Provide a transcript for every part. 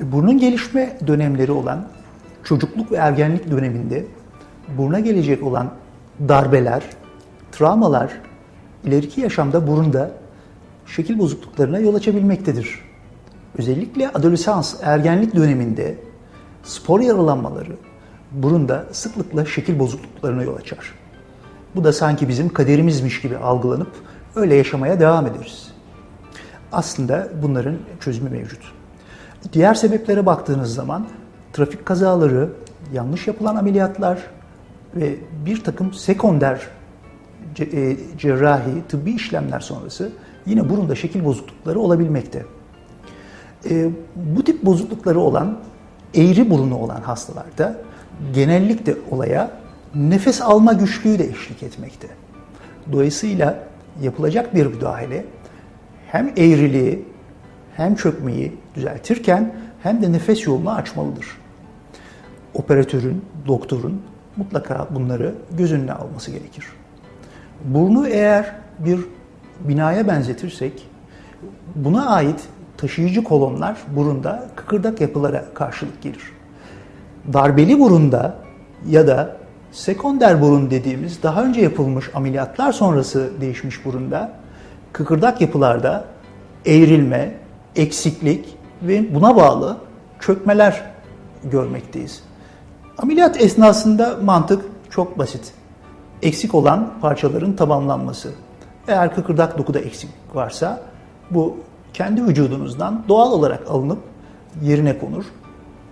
Burnun gelişme dönemleri olan çocukluk ve ergenlik döneminde buruna gelecek olan darbeler, travmalar ileriki yaşamda burunda şekil bozukluklarına yol açabilmektedir. Özellikle adolesans, ergenlik döneminde spor yaralanmaları burunda sıklıkla şekil bozukluklarına yol açar. Bu da sanki bizim kaderimizmiş gibi algılanıp öyle yaşamaya devam ederiz. Aslında bunların çözümü mevcut. Diğer sebeplere baktığınız zaman trafik kazaları, yanlış yapılan ameliyatlar ve bir takım sekonder e, cerrahi, tıbbi işlemler sonrası yine burunda şekil bozuklukları olabilmekte. E, bu tip bozuklukları olan, eğri burunu olan hastalarda genellikle olaya nefes alma güçlüğü de eşlik etmekte. Dolayısıyla yapılacak bir müdahale hem eğriliği hem çökmeyi düzeltirken hem de nefes yolunu açmalıdır. Operatörün, doktorun mutlaka bunları göz önüne alması gerekir. Burnu eğer bir binaya benzetirsek buna ait taşıyıcı kolonlar burunda kıkırdak yapılara karşılık gelir. Darbeli burunda ya da sekonder burun dediğimiz daha önce yapılmış ameliyatlar sonrası değişmiş burunda kıkırdak yapılarda eğrilme, eksiklik ve buna bağlı çökmeler görmekteyiz. Ameliyat esnasında mantık çok basit. Eksik olan parçaların tamamlanması. Eğer kıkırdak dokuda eksik varsa bu kendi vücudunuzdan doğal olarak alınıp yerine konur.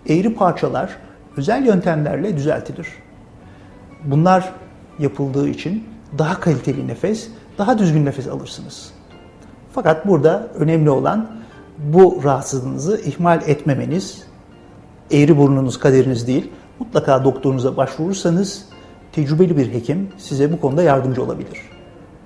Eğri parçalar özel yöntemlerle düzeltilir. Bunlar yapıldığı için daha kaliteli nefes, daha düzgün nefes alırsınız. Fakat burada önemli olan bu rahatsızlığınızı ihmal etmemeniz, eğri burnunuz kaderiniz değil. Mutlaka doktorunuza başvurursanız tecrübeli bir hekim size bu konuda yardımcı olabilir.